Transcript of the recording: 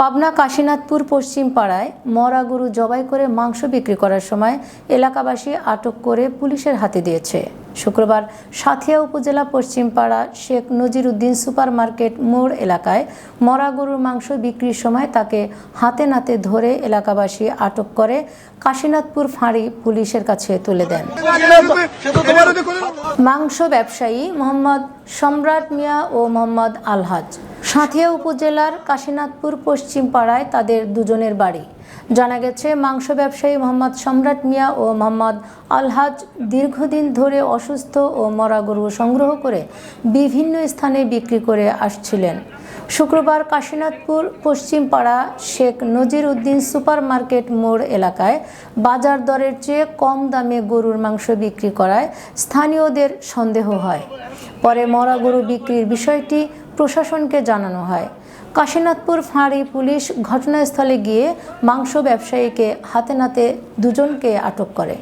পাবনা কাশীনাথপুর পশ্চিম পাড়ায় মরা গরু জবাই করে মাংস বিক্রি করার সময় এলাকাবাসী আটক করে পুলিশের হাতে দিয়েছে। শুক্রবার সাথিয়া উপজেলা পশ্চিম পাড়া শেখ নজির উদ্দিন সুপার মার্কেট মোড় এলাকায় মরা গরুর মাংস বিক্রির সময় তাকে হাতে নাতে ধরে এলাকাবাসী আটক করে কাশীনাথপুর ফাঁড়ি পুলিশের কাছে তুলে দেন। মাংস ব্যবসায়ী মোহাম্মদ সম্রাট মিয়া ও মোহাম্মদ আলহাজ। সাঁথিয়া উপজেলার কাশীনাথপুর পশ্চিম পাড়ায় তাদের দুজনের বাড়ি। জানা গেছে, মাংস ব্যবসায়ী মোহাম্মদ সম্রাট মিয়া ও মোহাম্মদ আলহাজ দীর্ঘদিন ধরে অসুস্থ ও মরা গরু সংগ্রহ করে বিভিন্ন স্থানে বিক্রি করে আসছিলেন। শুক্রবার কাশীনাথপুর পশ্চিম পাড়া শেখ নজির উদ্দিন সুপার মার্কেট মোড় এলাকায় বাজার দরের চেয়ে কম দামে গরুর মাংস বিক্রি করায় স্থানীয়দের সন্দেহ হয়। পরে মরা গরু বিক্রির বিষয়টি প্রশাসনকে জানানো হয়। কাশীনাথপুর ফাঁড়ি পুলিশ ঘটনাস্থলে গিয়ে মাংস ব্যবসায়ীকে হাতে নাতে দুজনকে আটক করে।